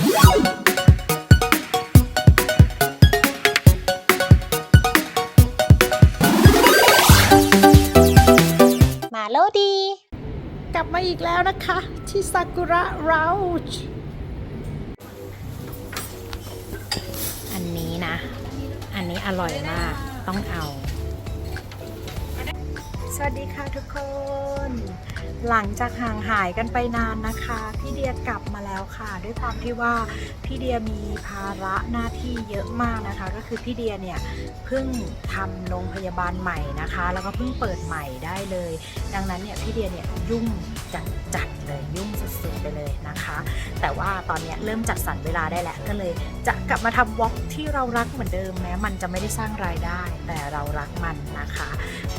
มาโลดี กลับมาอีกแล้วนะคะ ที่ซากุระเราช์อันนี้นะ อันนี้อร่อยมาก ต้องเอาส วัสดีค่ะทุกคน หลังจากห่างหายกันไปนานนะคะ พี่เดียกลับมาแล้วค่ะ ด้วยความที่ว่าพี่เดียมีภาระหน้าที่เยอะมากนะคะ ก็คือพี่เดียเนี่ยเพิ่งทำโรงพยาบาลใหม่นะคะ แล้วก็เพิ่งเปิดใหม่ได้เลย ดังนั้นเนี่ยพี่เดียเนี่ยยุ่งจัดจัดเลยยุ่งสุดๆไปเลยนะคะ แต่ว่าตอนนี้เริ่มจัดสรรเวลาได้แล้วก็เลย จะกลับมาทำวอล์กที่เรารักเหมือนเดิมแม้มันจะไม่ได้สร้างรายได้ แต่เรารักมันนะคะ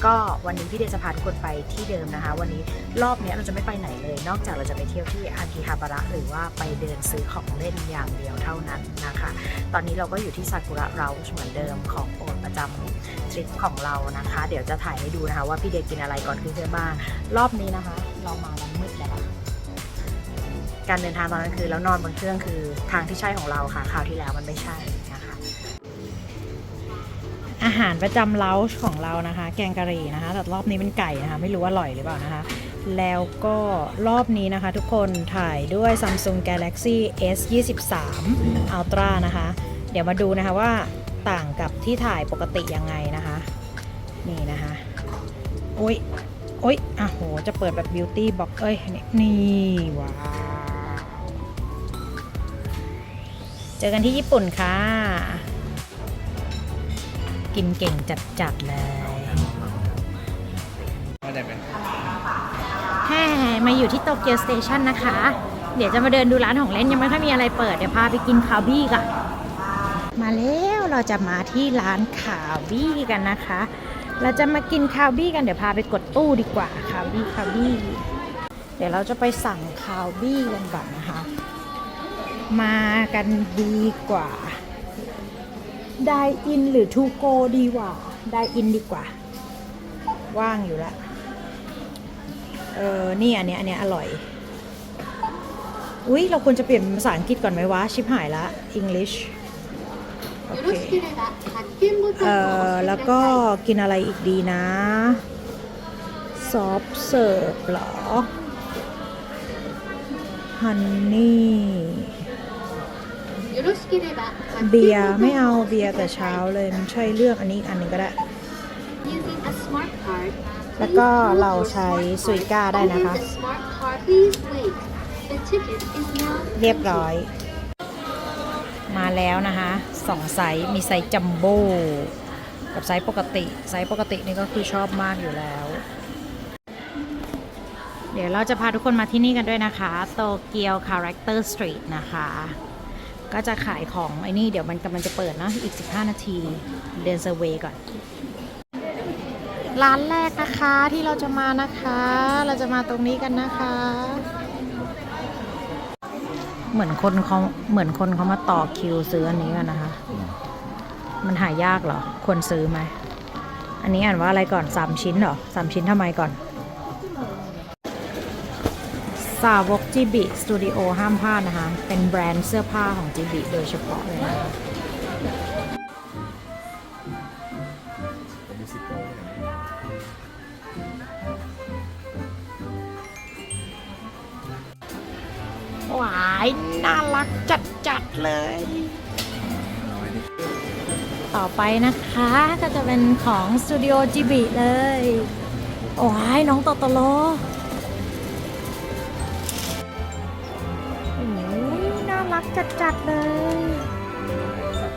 ก็วันนี้พี่เดชจะพาทุกคนไปที่เดิมนะคะ วันนี้รอบนี้เราจะไม่ไปไหนเลย นอกจากเราจะไปเที่ยวที่อากิฮาบาระหรือว่าไปเดินซื้อของเล่นอย่างเดียวเท่านั้นนะคะ ตอนนี้เราก็อยู่ที่ซากุระเราเหมือนเดิมของโปรดประจำทริปของเรานะคะ เดี๋ยวจะถ่ายให้ดูนะคะว่าพี่เดชกินอะไรก่อนขึ้นเครื่องบ้างรอบนี้นะคะ เรามาวันมืดแล้วการเดินทางตอนนั้นคือแล้วนอนบนเครื่องคือทางที่ใช่ของเราค่ะคราวที่แล้วมันไม่ใช่ อาหารประจำเล้าของเรานะคะ แกงกะหรี่นะคะแต่รอบนี้เป็นไก่นะคะ ไม่รู้ว่าอร่อยหรือเปล่านะคะ แล้วก็รอบนี้นะคะ ทุกคนถ่ายด้วย Samsung Galaxy S 23 Ultra นะคะ เดี๋ยวมาดูนะคะว่าต่างกับที่ถ่ายปกติยังไงนะคะ นี่นะคะโอ้ยโอ้ยอะโห จะเปิดแบบ Beauty Box เอ้ย นี่นี่ว้าว เจอกันที่ญี่ปุ่นค่ะ กินเก่งจัดๆเลยไม่ได้เป็นแฮ่มาอยู่ที่โตเกียวสเตชันนะคะ เดี๋ยวจะมาเดินดูร้านของเล่นยังไม่ค่อยมีอะไรเปิด เดี๋ยวพาไปกินคาวบี้ก่อนมาแล้วเราจะมาที่ร้านคาวบี้กันนะคะ เราจะมากินคาวบี้กันเดี๋ยวพาไปกดตู้ดีกว่าคาวบี้คาวบี้เดี๋ยวเราจะไปสั่งคาวบี้กันก่อนนะคะ มากันดีกว่า ไดาอินหรือทูโกดีกว่าไดาอินดีกว่า ว่างอยู่ละเออนี่อันนี้อันนี้อร่อย อุ้ยเราควรจะเปลี่ยนภาษาอังกฤษก่อนไหมวะ ชิบหายละอังกฤษโอเคเออแล้วก็กินอะไรอีกดีนะซอฟเสิร์ฟหรอฮันนี่ เบียร์ไม่เอาเบียร์แต่เช้าเลยมันช่วยเลือกอันนี้อันนึงก็ได้ แล้วก็เราใช้สุยก้าได้นะคะ เรียบร้อย มาแล้วนะคะสองไซส์มีไซส์จัมโบ้กับไซส์ปกติ ไซส์ปกตินี่ก็คือชอบมากอยู่แล้ว เดี๋ยวเราจะพาทุกคนมาที่นี่กันด้วยนะคะ โตเกียวคาแรคเตอร์สตรีทนะคะ ก็จะขายของไอ้นี่เดี๋ยวมันกำลังจะเปิดนะอีก 15 นาทีเดินเซอร์เวย์ก่อน ร้านแรกนะคะที่เราจะมานะคะ เราจะมาตรงนี้กันนะคะ เหมือนคนเขาเหมือนคนเขามาต่อคิวซื้ออันนี้กันนะคะ มันหายากเหรอควรซื้อไหมอันนี้อ่านว่าอะไรก่อนสามชิ้นเหรอสามชิ้นทำไมก่อน สาวกจิบิสตูดิโอห้ามพลาดนะคะ เป็นแบรนด์เสื้อผ้าของจิบิโดยเฉพาะเลยนะหวายน่ารักจัดๆเลย ต่อไปนะคะก็จะเป็นของสตูดิโอจิบิเลย โอ้ยน้องโตโตโร รักจัดๆเลย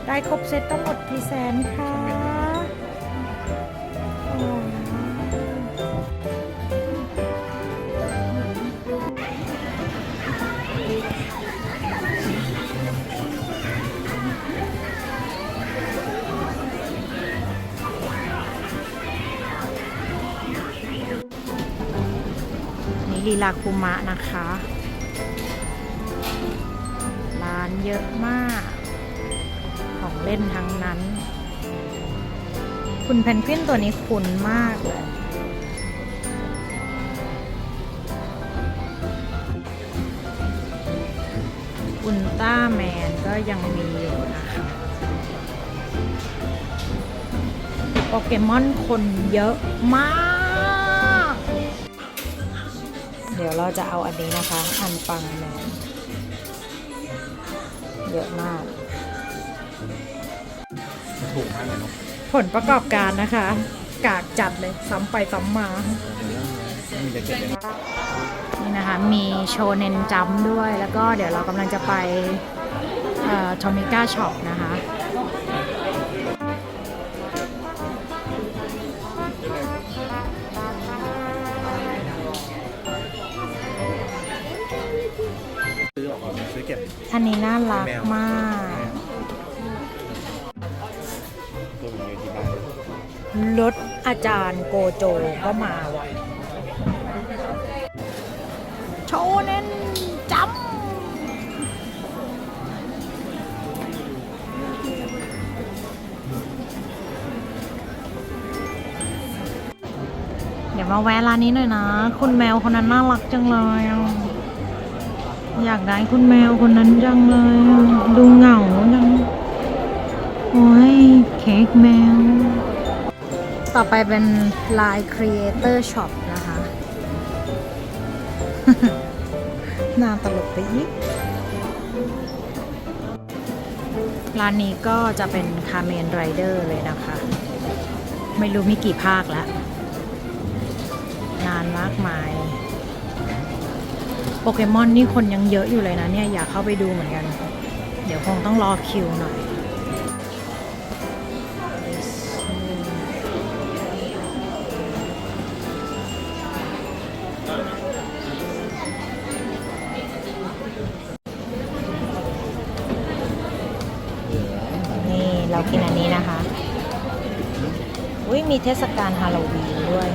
ได้ครบเซตต้องหมดกี่แสนคะนี่ลีลาคุมะนะคะานเยอะมาก ของเล่นทั้งนั้น คุณเพนกวินตัวนี้คุ้นมากเลยอุลตร้าแมนก็ยังมีอยู่นะคะโปเกมอนคนเยอะมาก เดี๋ยวเราจะเอาอันนี้นะคะ อันปังแมน เยอะมาก ถูกมากเลยเนาะผลประกอบการนะคะ กากจัดเลยซ้ำไปซ้ำมา มีแต่เก็บเลยนะนี่นะคะ มีโชเนนจัมป์ด้วย แล้วก็เดี๋ยวเรากำลังจะไปทอมิก้าช็อปนะคะ อันนี้น่ารักมากตัวมันอานรถอาจารย์โกโจก็มาว่ะ โชเน้นจัมป์เดี๋ยวมาแวะร้านนี้หน่อยนะ คุณแมวคนนั้นน่ารักจังเลย อยากได้คุณแมวคนนั้นจังเลย ดูเหงาจัง โอ้ยเค้กแมว ต่อไปเป็น Line Creator Shop นะคะน่าตลกไปอีกร้านนี้ก็จะเป็นคาเมนไรเดอร์เลยนะคะ ไม่รู้มีกี่ภาคแล้ว นานมากมาย โปเกมอนนี่คนยังเยอะอยู่เลยนะเนี่ยอยากเข้าไปดูเหมือนกัน เดี๋ยวคงต้องรอคิวหน่อยนี่เรากินอันนี้นะคะ อุ้ยมีเทศกาลฮาโลวีนด้วย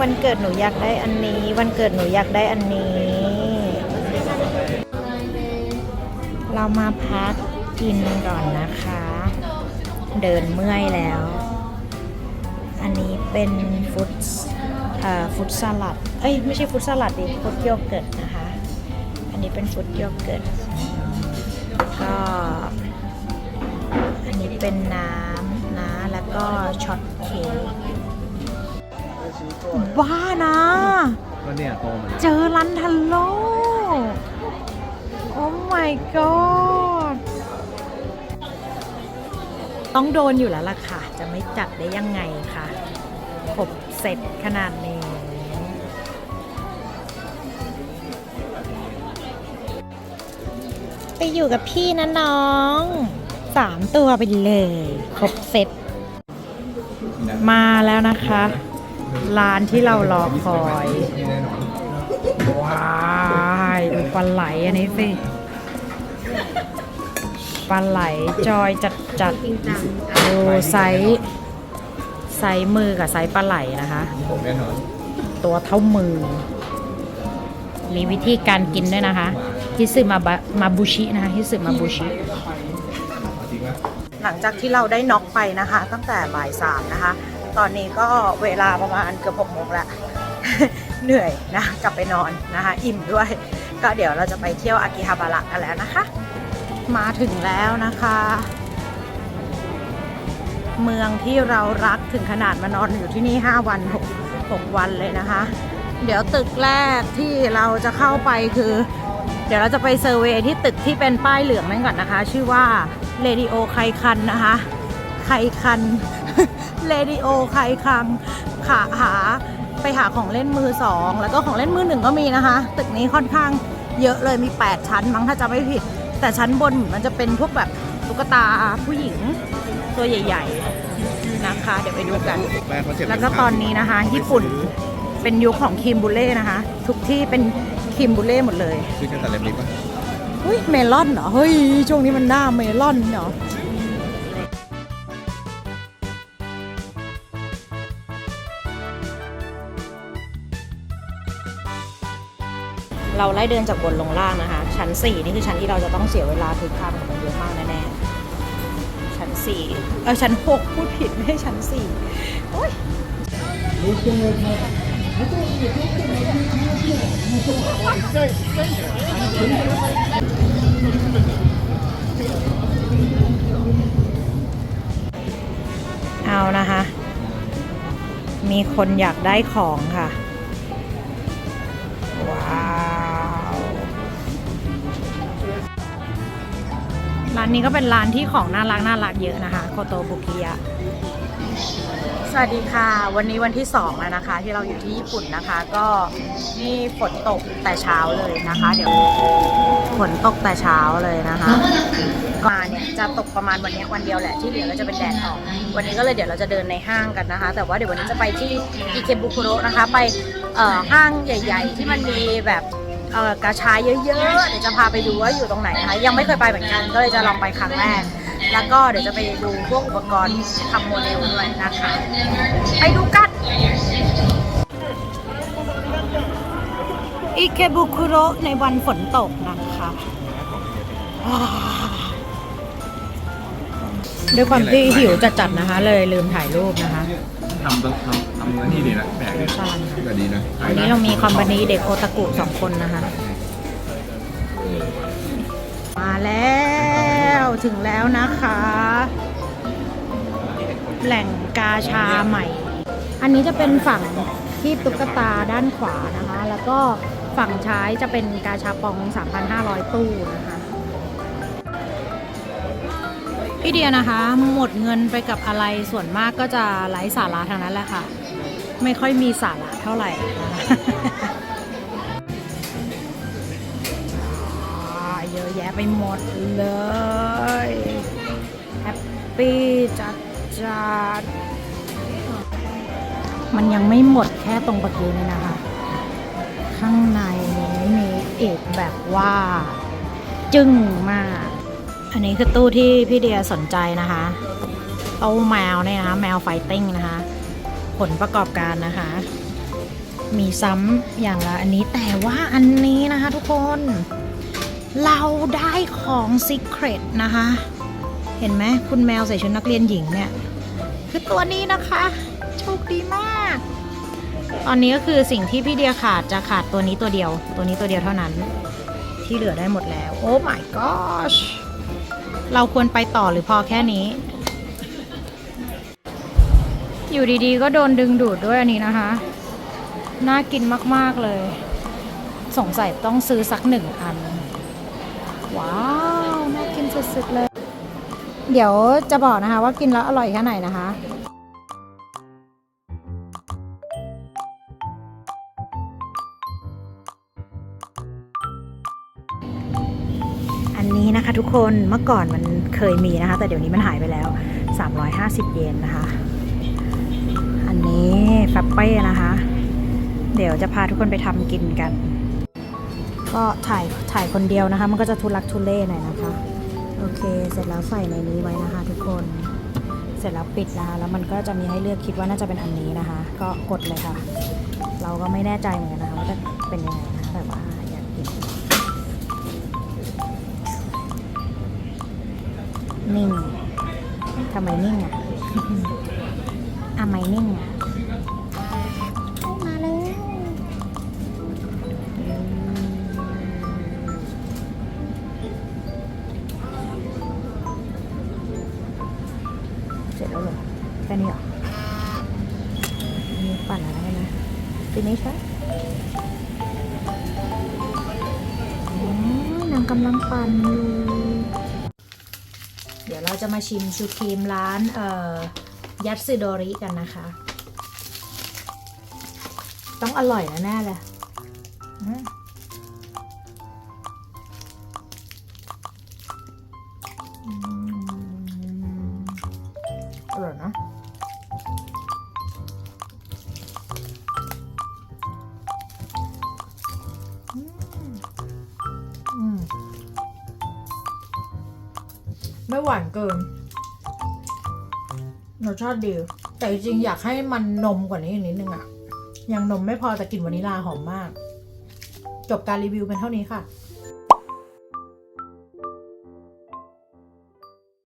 วันเกิดหนูอยากได้อันนี้ วันเกิดหนูอยากได้อันนี้ เรามาพักกินก่อนนะคะ เดินเมื่อยแล้ว อันนี้เป็นฟุตเอ่อฟุตสลัด เอ้ยไม่ใช่ฟุตสลัดดิฟุตโยเกิร์ตนะคะ อันนี้เป็นฟุตโยเกิร์ตก็อันนี้เป็นน้ำนะแล้วก็ช็อตเค้ก บ้านะ ก็เนี่ยโตมาแล้วเจอรันทันโล โอ้ my god ต้องโดนอยู่แล้วล่ะค่ะ จะไม่จัดได้ยังไงคะครบเสร็จขนาดนี้ ไปอยู่กับพี่นะน้อง สามตัวไปเลย ครบเสร็จ มาแล้วนะคะ ร้านที่เรารอคอย ว้ายดูปลาไหลอันนี้สิ ปลาไหลจอยจัดจัดดูไซส์ไซส์มือกับไซส์ปลาไหลนะคะ ตัวเท่ามือ มีวิธีการกินด้วยนะคะฮิสึมาบะมาบุชินะคะฮิสึมาบุชิหลังจากที่เราได้น็อกไปนะคะ ตั้งแต่บ่ายสามนะคะ ตอนนี้ก็เวลาประมาณเกือบหกโมงแล้วเหนื่อยนะกลับไปนอนนะคะ อิ่มด้วย ก็เดี๋ยวเราจะไปเที่ยวอากิฮาบาระกันแล้วนะคะ มาถึงแล้วนะคะ เมืองที่เรารักถึงขนาดมานอนอยู่ที่นี่ 5 วัน 6 6 วันเลยนะคะ เดี๋ยวตึกแรกที่เราจะเข้าไปคือ เดี๋ยวเราจะไปเซอร์เวยที่ตึกที่เป็นป้ายเหลืองนั่นก่อนนะคะ ชื่อว่าเรดิโอไคคันนะคะไคคัน เรดิโอไครคังขาหาไปหาของเล่นมือสองแล้วก็ของเล่นมือหนึ่งก็มีนะคะ ตึกนี้ค่อนข้างเยอะเลยมี 8 ชั้นมั้งถ้าจะไม่ผิด แต่ชั้นบนมันจะเป็นพวกแบบตุ๊กตาผู้หญิงตัวใหญ่ ๆนะคะ เดี๋ยวไปดูกัน แล้วก็ตอนนี้นะคะ ญี่ปุ่นเป็นยุคของคิมบูเล่นะคะ ทุกที่เป็นคิมบูเล่หมดเลยซื้อแค่แต่เล็บลิปปะเฮ้ยเมลอนเหรอเฮ้ยช่วงนี้มันหน้าเมลอนเหรอ เราไล่เดินจากบนลงล่างนะคะ ชั้น 4 นี่คือชั้นที่เราจะต้องเสียเวลาคือข้ามมันเยอะมากแน่ๆชั้น4เออชั้น 6 พูดผิดไม่ใช่ชั้น4โอ้ยเอานะคะ มีคนอยากได้ของค่ะ ร้านนี้ก็เป็นร้านที่ของน่ารักน่ารักเยอะนะคะโคโตบุกิยะสวัสดีค่ะ วันนี้วันที่2แล้วนะคะ ที่เราอยู่ที่ญี่ปุ่นนะคะ ก็นี่ฝนตกแต่เช้าเลยนะคะ เดี๋ยวฝนตกแต่เช้าเลยนะคะมาเนี่ยจะตกประมาณวันนี้วันเดียวแหละที่เหลือก็จะเป็นแดดออก วันนี้ก็เลยเดี๋ยวเราจะเดินในห้างกันนะคะ แต่ว่าเดี๋ยววันนี้จะไปที่อิเคบุคุโระนะคะ ไปห้างใหญ่ ๆ ที่มันมีแบบ เอ่อกระชายเยอะๆเดี๋ยวจะพาไปดูว่าอยู่ตรงไหนนะคะยังไม่เคยไปเหมือนกันก็เลยจะลองไปครั้งแรก แล้วก็เดี๋ยวจะไปดูพวกอุปกรณ์ทำโมเดลด้วยนะคะไปดูกันอิเคบุคุโระในวันฝนตกนะคะว้าวด้วยความที่หิวจัดๆนะคะ เลยลืมถ่ายรูปนะคะ ทำต้องทำทำเนื้อที่ดีนะแปลกดีใช่ก็ดีนะวันนี้เรามีคอมพานีเด็กโอตากุสองคนนะคะมาแล้วถึงแล้วนะคะ แหล่งกาชาใหม่ อันนี้จะเป็นฝั่งที่ตุ๊กตาด้านขวานะคะ แล้วก็ฝั่งซ้ายจะเป็นกาชาปอง 3,500 ตู้นะคะ พี่เดียนะคะ หมดเงินไปกับอะไรส่วนมากก็จะไร้สาระทางนั้นแหละค่ะ ไม่ค่อยมีสาระเท่าไหร่เยอะแยะไปหมดเลยแฮปปี้จัดจัดมันยังไม่หมดแค่ตรงประตูนี่นะคะ ข้างในนี้มีอีกแบบว่า จึ้งมาก อันนี้คือตู้ที่พี่เดียสนใจนะคะเอาแมวเนี่ยนะคะ แมวไฟติ้งนะคะ ผลประกอบการนะคะ มีซ้ำอย่างละอันนี้แต่ว่าอันนี้นะคะทุกคน เราได้ของ Secret นะคะ เห็นไหมคุณแมวใส่ชุดนักเรียนหญิงเนี่ยคือตัวนี้นะคะ โชคดีมาก ตอนนี้ก็คือสิ่งที่พี่เดียขาดจะขาดตัวนี้ตัวเดียว ตัวนี้ตัวเดียวเท่านั้น ที่เหลือได้หมดแล้ว โอ้ my gosh เราควรไปต่อหรือพอแค่นี้ อยู่ดีๆ ก็โดนดึงดูดด้วยอันนี้นะคะ น่ากินมากๆเลย สงสัยต้องซื้อสักหนึ่งอัน ว้าว น่ากินสุดๆเลย เดี๋ยวจะบอกนะคะว่ากินแล้วอร่อยแค่ไหนนะคะ นนี้นะคะทุกคนเมื่อก่อนมันเคยมีนะคะ แต่เดี๋ยวนี้มันหายไปแล้ว 350 เยนนะคะ อันนี้แฟปเป้นะคะ เดี๋ยวจะพาทุกคนไปทำกินกัน ก็ถ่ายถ่ายคนเดียวนะคะ มันก็จะทุลักทุเลหน่อยนะคะ โอเค เสร็จแล้วใส่ในนี้ไว้นะคะ ทุกคนเสร็จแล้วปิดนะคะ แล้วมันก็จะมีให้เลือกคิดว่าน่าจะเป็นอันนี้นะคะ ก็กดเลยค่ะ เราก็ไม่แน่ใจเหมือนกันนะคะว่าจะเป็นยังไงนะคะแต่ว่าอยากกิน นิ่งทำไมนิ่งอะทำไมนิ่งอะมาเลยเสร็จแล้วเหรอแค่นี้เหรอมีปั่นอะไรนะฟินิชแล้วอ๋อนางกำลังปั่นอยู่เดี๋ ยวเราจะมาชิมชูครีมร้านยัตสึโดริกันนะคะ ต้องอร่อยแน่ๆเลยอร่อยนะ ไม่หวานเกินรสชาติดี แต่จริงๆอยากให้มันนมกว่านี้อีกนิดนึงอะยังนมไม่พอแต่กลิ่นวานิลาหอมมาก จบการรีวิวเป็นเท่านี้ค่ะ